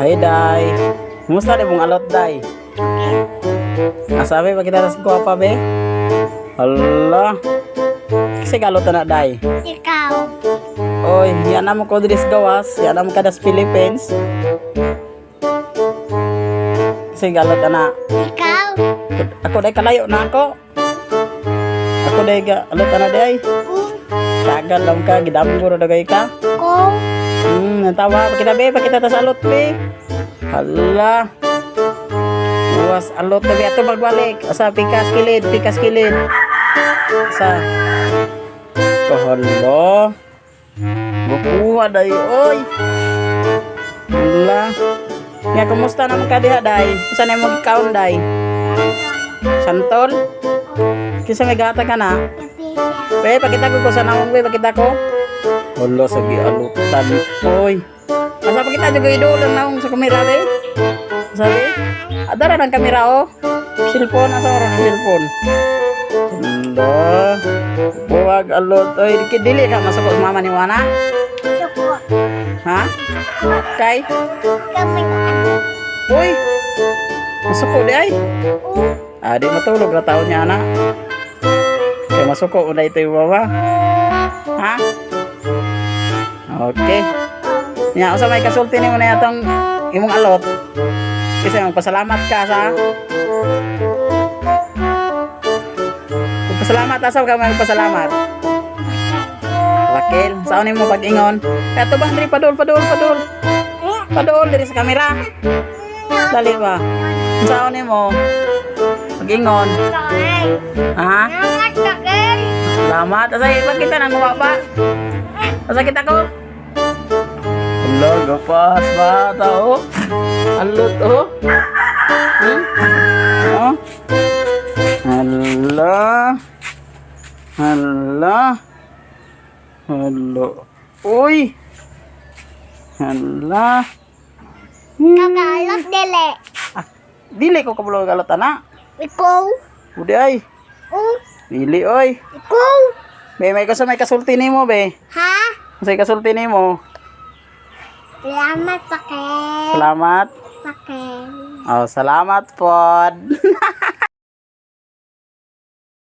Hay, Day. Kumusta di mong alot, Day? Nasabi pa kita sa guwapa, be? Hala. Kasi galot na, Day. Ikaw. Oy, yan na mo ko diri sa gawas. Yan na mo kada sa Philippines. Kasi galot na. Ikaw. Ako day kalayo na ako. Ako day ga alot na day. Kung. Kagal lang ka, gidamgo na dagay ka. Kung. Hmm, natawa pa kita be, pakita ta sa alot be. Hala. Buwas alot na be ato magbalik. Asa pikas kilid, pikas kilid. Sa Kahalo. Bukuha day oy. Hala. Ya, kumusta naman ka diha day? Saan na mo gikaon day? Santol? Kisa may gata ka na? Be, pakita ko ko sa namong be, pakita ko. Wala sa gialutan. Oy. Asa pakita juga idol naong sa kamera be. Sabi? Adara ng kamera oh. Cellphone asa oras ng cellphone. Hala. Buwag alot. Oy, di- dili ka masukot sa mama ni Wana. Suko. Ha? Kay? Kami ano. Uy. Masuko di ay. Kung. Ah, di matulog na taon niya na. Kaya masuko una ito yung mama. Ha? Okay. Nya, usa may kasulti nimo na yatong imong alot. Kasi magpasalamat ka sa pasalamat, asa ka may pasalamat? Wakil, saan mo pag-ingon? Kaya to bang diri padol, padol, padol. Padol diri sa kamera. Dali ba? Saan mo? Pag-ingon. Ha? Salamat. Asa iba kita nang pa? Asa kita ko? Hala, gapas bata oh. Alut oh. Hmm? Oh. Hala. Hala. Hala. Uy. Hala. Kagalot dili. Ah, dili ko kabulo galot ana. Ikaw. Udi ay. Kung. Dili oy. Ikaw. Be may kaso may kasulti nimo be. Ha? Say kasulti nimo. Salamat pakay. Salamat. Pakay. Oh, salamat pod.